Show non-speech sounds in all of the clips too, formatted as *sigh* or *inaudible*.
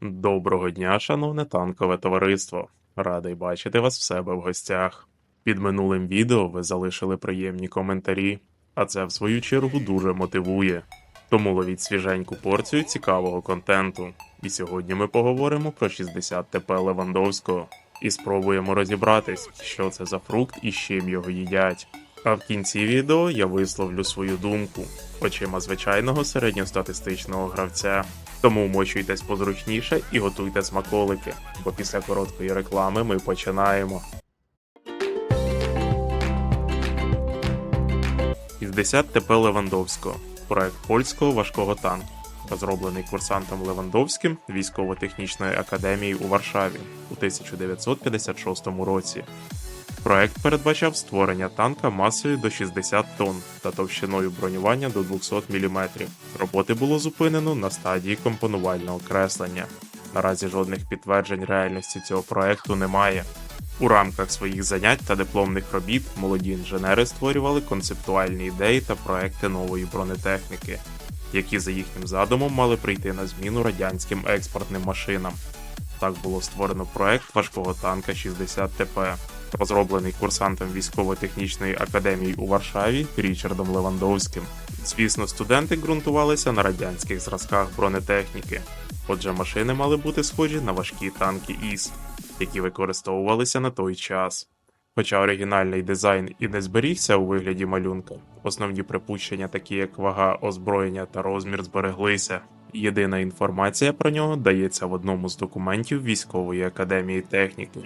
Доброго дня, шановне танкове товариство. Радий бачити вас в себе в гостях. Під минулим відео ви залишили приємні коментарі, а це в свою чергу дуже мотивує. Тому ловіть свіженьку порцію цікавого контенту. І сьогодні ми поговоримо про 60 ТП Левандовського і спробуємо розібратись, що це за фрукт і з чим його їдять. А в кінці відео я висловлю свою думку очима звичайного середньостатистичного гравця. Тому вмочуйтесь позручніше і готуйте смаколики, бо після короткої реклами ми починаємо. 60 ТП Левандовського проект польського важкого танку, розроблений курсантом Левандовським військово-технічної академії у Варшаві у 1956 році. Проект передбачав створення танка масою до 60 тонн та товщиною бронювання до 200 мм. Роботи було зупинено на стадії компонувального креслення. Наразі жодних підтверджень реальності цього проекту немає. У рамках своїх занять та дипломних робіт молоді інженери створювали концептуальні ідеї та проекти нової бронетехніки, які за їхнім задумом мали прийти на зміну радянським експортним машинам. Так було створено проект важкого танка 60 ТП, розроблений курсантом військово-технічної академії у Варшаві Річардом Левандовським. Звісно, студенти ґрунтувалися на радянських зразках бронетехніки, отже, машини мали бути схожі на важкі танки ІС, які використовувалися на той час. Хоча оригінальний дизайн і не зберігся у вигляді малюнка, основні припущення, такі як вага, озброєння та розмір, збереглися. Єдина інформація про нього дається в одному з документів військової академії техніки.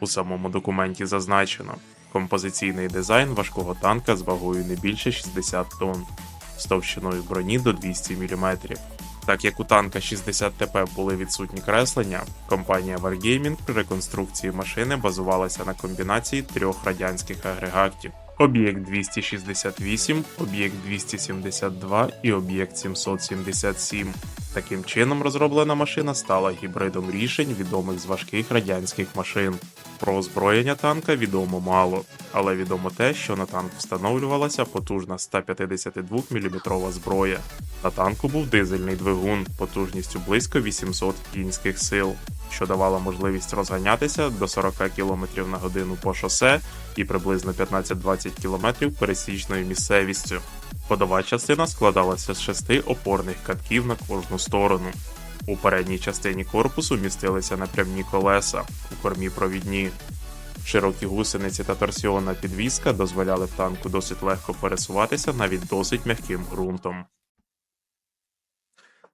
У самому документі зазначено композиційний дизайн важкого танка з вагою не більше 60 тонн, з товщиною броні до 200 мм. Так як у танка 60 ТП були відсутні креслення, компанія Wargaming при реконструкції машини базувалася на комбінації трьох радянських агрегатів: об'єкт 268, об'єкт 272 і об'єкт 777. Таким чином, розроблена машина стала гібридом рішень, відомих з важких радянських машин. Про озброєння танка відомо мало, але відомо те, що на танк встановлювалася потужна 152 мм зброя. На танку був дизельний двигун потужністю близько 800 кінських сил, що давало можливість розганятися до 40 км на годину по шосе і приблизно 15-20 км пересічною місцевістю. Ходова частина складалася з шести опорних катків на кожну сторону. У передній частині корпусу містилися напрямні колеса, у кормі провідні. Широкі гусениці та торсіонна підвізка дозволяли танку досить легко пересуватися навіть досить м'яким ґрунтом.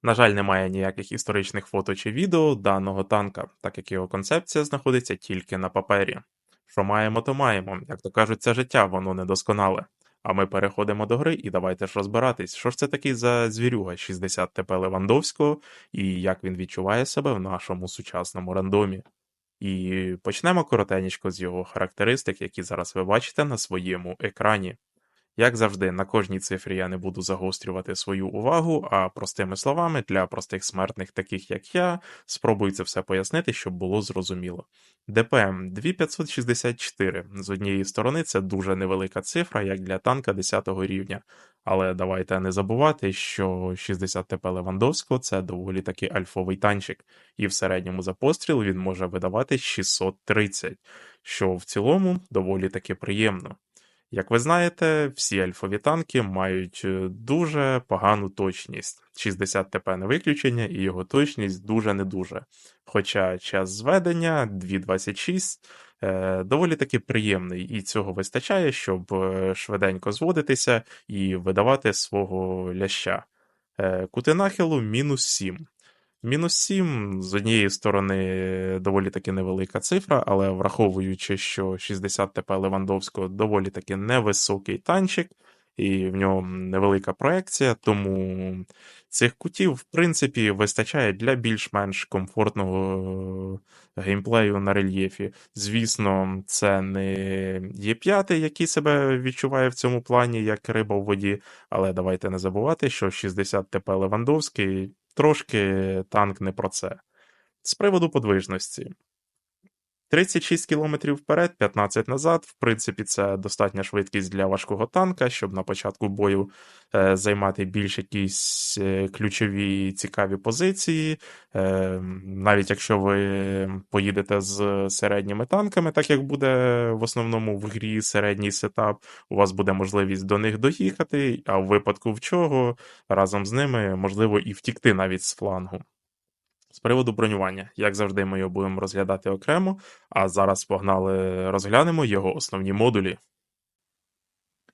На жаль, немає ніяких історичних фото чи відео даного танка, так як його концепція знаходиться тільки на папері. Що маємо, то маємо. Як то кажуть, це життя, воно недосконале. А ми переходимо до гри і давайте ж розбиратись, що ж це такий за звірюга 60 ТП Левандовського і як він відчуває себе в нашому сучасному рандомі. І почнемо коротенько з його характеристик, які зараз ви бачите на своєму екрані. Як завжди, на кожній цифрі я не буду загострювати свою увагу, а простими словами для простих смертних, таких як я, спробую це все пояснити, щоб було зрозуміло. ДПМ 2564. З однієї сторони, це дуже невелика цифра, як для танка 10 рівня. Але давайте не забувати, що 60 ТП Левандовського це доволі таки альфовий танчик, і в середньому за постріл він може видавати 630, що в цілому доволі таки приємно. Як ви знаєте, всі альфові танки мають е, дуже погану точність. 60 ТП не виключення, і його точність дуже не дуже. Хоча час зведення 2.26 е, доволі таки приємний, і цього вистачає, щоб е, швиденько зводитися і видавати свого ляща. Е, кути нахилу мінус 7. Мінус 7, з однієї сторони, доволі таки невелика цифра, але враховуючи, що 60 ТП Левандовського доволі таки невисокий танчик, і в нього невелика проекція, тому цих кутів, в принципі, вистачає для більш-менш комфортного геймплею на рельєфі. Звісно, це не Є5, який себе відчуває в цьому плані, як риба в воді, але давайте не забувати, що 60 ТП Левандовський трошки танк не про це. З приводу подвижності. 36 км вперед, 15 назад. В принципі, це достатня швидкість для важкого танка, щоб на початку бою е, займати більш якісь е, ключові цікаві позиції. Е, навіть якщо ви поїдете з середніми танками, так як буде в основному в грі середній сетап, у вас буде можливість до них доїхати, а в випадку в чого разом з ними можливо і втікти навіть з флангу. З приводу бронювання, як завжди, ми його будемо розглядати окремо, а зараз погнали розглянемо його основні модулі.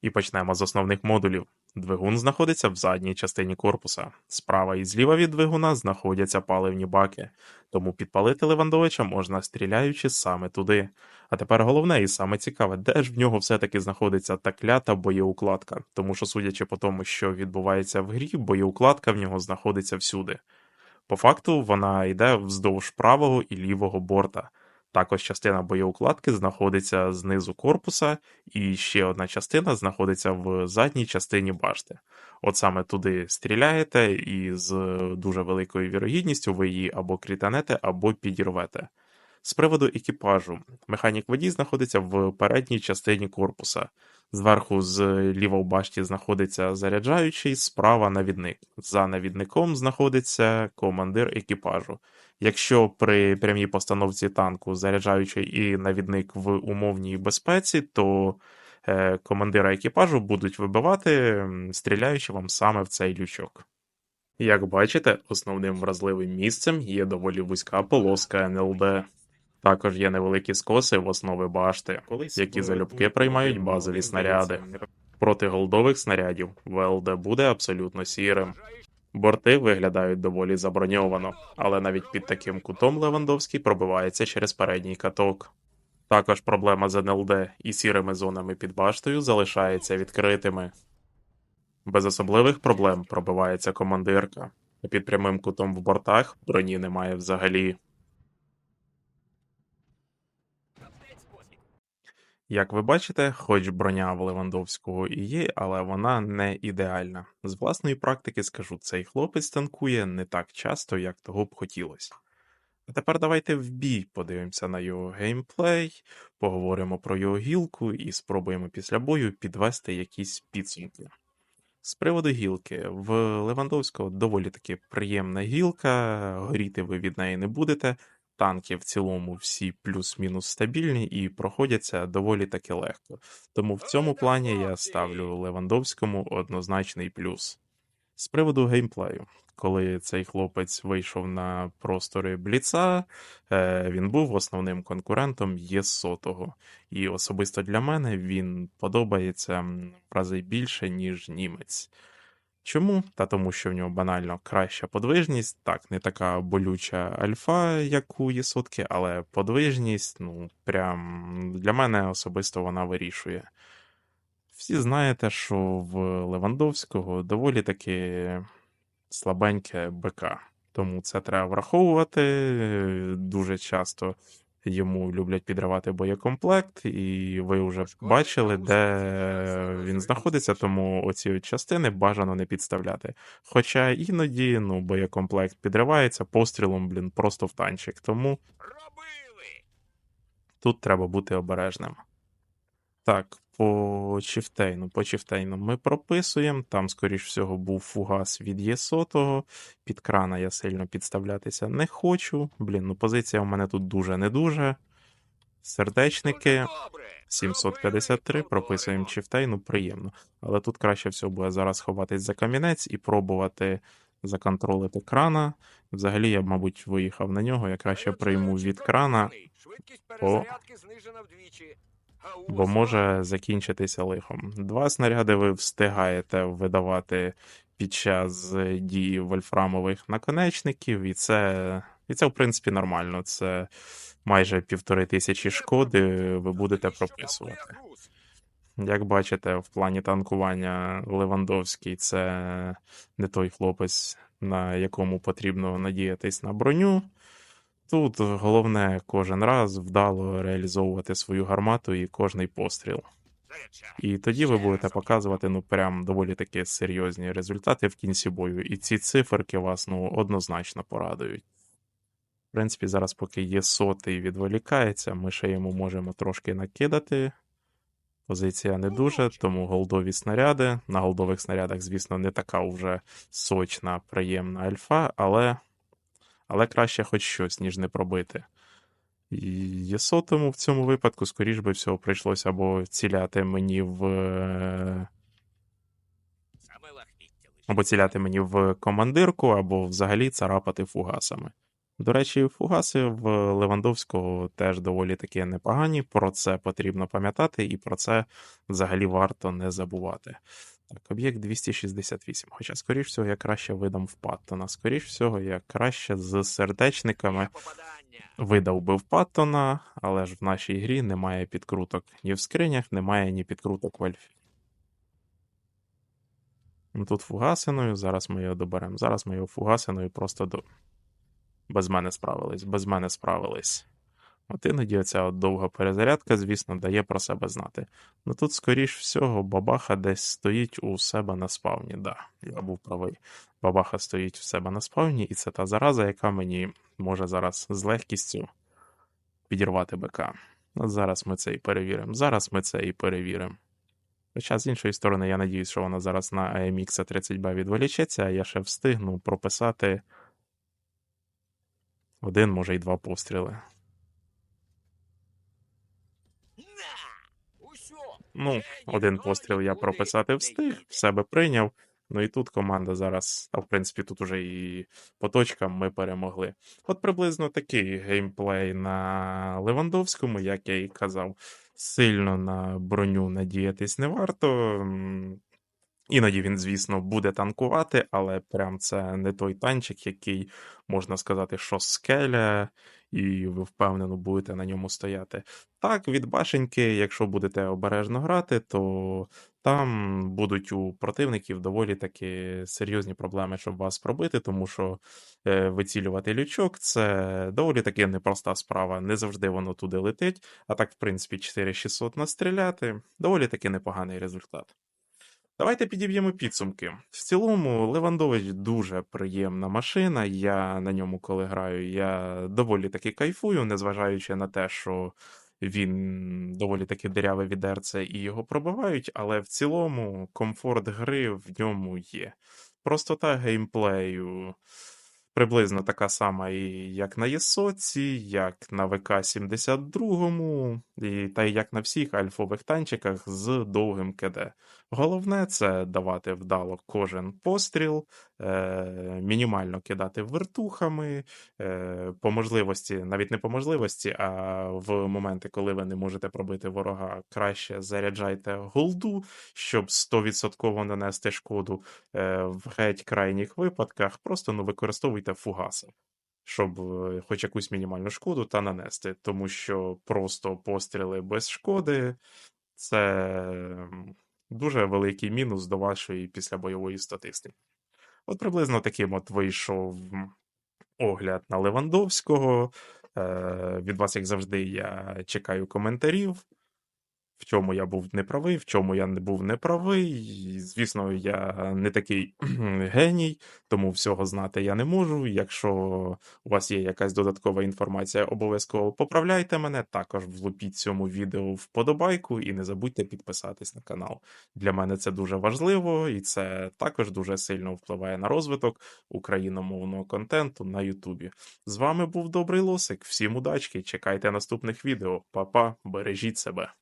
І почнемо з основних модулів. Двигун знаходиться в задній частині корпуса. Справа і зліва від двигуна знаходяться паливні баки, тому підпалити Левандовича можна стріляючи саме туди. А тепер головне і саме цікаве, де ж в нього все-таки знаходиться та клята боєукладка, тому що, судячи по тому, що відбувається в грі, боєукладка в нього знаходиться всюди. По факту вона йде вздовж правого і лівого борта. Також частина боєукладки знаходиться знизу корпуса, і ще одна частина знаходиться в задній частині башти. От саме туди стріляєте, і з дуже великою вірогідністю ви її або крітанете, або підірвете. З приводу екіпажу, механік водій знаходиться в передній частині корпуса. Зверху з ліва в башті знаходиться заряджаючий, справа навідник. За навідником знаходиться командир екіпажу. Якщо при прямій постановці танку заряджаючий і навідник в умовній безпеці, то е, командира екіпажу будуть вибивати, стріляючи вам саме в цей лючок. Як бачите, основним вразливим місцем є доволі вузька полоска НЛД. Також є невеликі скоси в основи башти, які залюбки приймають базові снаряди. Проти голдових снарядів ВЛД буде абсолютно сірим. Борти виглядають доволі заброньовано, але навіть під таким кутом Левандовський пробивається через передній каток. Також проблема з НЛД і сірими зонами під баштою залишається відкритими. Без особливих проблем пробивається командирка, а під прямим кутом в бортах броні немає взагалі. Як ви бачите, хоч броня в Левандовського і є, але вона не ідеальна. З власної практики скажу, цей хлопець танкує не так часто, як того б хотілося. А тепер давайте в бій подивимося на його геймплей, поговоримо про його гілку і спробуємо після бою підвести якісь підсумки. З приводу гілки, в Левандовського доволі таки приємна гілка, горіти ви від неї не будете. Танки в цілому всі плюс-мінус стабільні і проходяться доволі таки легко. Тому в цьому плані я ставлю Левандовському однозначний плюс. З приводу геймплею, коли цей хлопець вийшов на простори Бліца, е, він був основним конкурентом ЄСотого. І особисто для мене він подобається в рази більше, ніж німець. Чому? Та тому, що в нього банально краща подвижність, так, не така болюча альфа, як у Єсотки, але подвижність, ну, прям для мене особисто вона вирішує. Всі знаєте, що в Левандовського доволі таки слабеньке БК. Тому це треба враховувати. Дуже часто йому люблять підривати боєкомплект, і ви вже бачили, де він знаходиться, тому оці частини бажано не підставляти. Хоча іноді ну, боєкомплект підривається пострілом, блін, просто в танчик. Тому тут треба бути обережним. Так, по Чіфтейну. По Чіфтейну ми прописуємо. Там, скоріш всього, був фугас від Єсотого. Під крана я сильно підставлятися не хочу. Блін, ну позиція у мене тут дуже не дуже. Сердечники 753, прописуємо Чіфтейну, приємно. Але тут краще всього буде зараз ховатись за камінець і пробувати законтролити крана. Взагалі, я мабуть, виїхав на нього. Я краще прийму від крана, О. бо може закінчитися лихом. Два снаряди ви встигаєте видавати під час дії вольфрамових наконечників, і це, і це в принципі нормально. Це майже півтори тисячі шкоди ви будете прописувати. Як бачите, в плані танкування Левандовський це не той хлопець, на якому потрібно надіятись на броню. Тут головне кожен раз вдало реалізовувати свою гармату і кожний постріл. І тоді ви будете показувати ну прям доволі таки серйозні результати в кінці бою, і ці циферки вас ну однозначно порадують. В принципі, зараз, поки є сотий відволікається, ми ще йому можемо трошки накидати. Позиція не дуже, тому голдові снаряди. На голдових снарядах, звісно, не така вже сочна, приємна альфа, але, але краще хоч щось, ніж не пробити. І Єсотому в цьому випадку, скоріш би всього, прийшлося або ціляти мені в. е, або ціляти мені в командирку, або взагалі царапати фугасами. До речі, фугаси в Левандовського теж доволі таки непогані. Про це потрібно пам'ятати, і про це взагалі варто не забувати. Так, об'єкт 268. Хоча, скоріш всього, я краще видам в Паттона. Скоріш всього, я краще з сердечниками видав би в Паттона, але ж в нашій грі немає підкруток ні в скринях, немає ні підкруток в Альфі. Ну, Тут фугасиною, зараз ми його доберемо. Зараз ми його фугасиною просто до. Без мене справились, без мене справились. От іноді оця от довга перезарядка, звісно, дає про себе знати. Ну тут, скоріш всього, бабаха десь стоїть у себе на спавні. Да, я був правий. Бабаха стоїть у себе на спавні, і це та зараза, яка мені може зараз з легкістю підірвати БК. От зараз ми це і перевіримо. Зараз ми це і перевіримо. Хоча, з іншої сторони, я надіюсь, що вона зараз на AMX 30B відволічеться, а я ще встигну прописати один, може, й два постріли. Ну, один постріл я прописати встиг, в себе прийняв. Ну і тут команда зараз, а в принципі, тут уже і по точкам ми перемогли. От приблизно такий геймплей на Левандовському, як я і казав, сильно на броню надіятись не варто. Іноді він, звісно, буде танкувати, але прям це не той танчик, який можна сказати, що скеля, і ви впевнено будете на ньому стояти. Так, від башеньки, якщо будете обережно грати, то там будуть у противників доволі таки серйозні проблеми, щоб вас пробити, тому що е, вицілювати лючок це доволі таки непроста справа. Не завжди воно туди летить. А так, в принципі, 4600 настріляти доволі таки непоганий результат. Давайте підіб'ємо підсумки. В цілому, Левандович дуже приємна машина. Я на ньому, коли граю, я доволі таки кайфую, незважаючи на те, що він доволі таки диряве відерце і його пробивають, але в цілому комфорт гри в ньому є. Простота геймплею приблизно така сама, і як на Єсоці, як на ВК-72, і та й як на всіх альфових танчиках з довгим КД. Головне це давати вдало кожен постріл, е, мінімально кидати вертухами, е, по можливості, навіть не по можливості, а в моменти, коли ви не можете пробити ворога, краще заряджайте голду, щоб 100% нанести шкоду. Е, в геть крайніх випадках просто ну, використовуйте фугаси. Щоб е, хоч якусь мінімальну шкоду та нанести, тому що просто постріли без шкоди це дуже великий мінус до вашої післябойової статистики. От приблизно таким от вийшов огляд на Левандовського. Е, від вас, як завжди, я чекаю коментарів. В чому я був неправий, в чому я не був неправий. І, Звісно, я не такий *clears throat* геній, тому всього знати я не можу. Якщо у вас є якась додаткова інформація, обов'язково поправляйте мене. Також влупіть цьому відео вподобайку і не забудьте підписатись на канал. Для мене це дуже важливо, і це також дуже сильно впливає на розвиток україномовного контенту на Ютубі. З вами був Добрий Лосик. Всім удачки, чекайте наступних відео. Па-па, бережіть себе.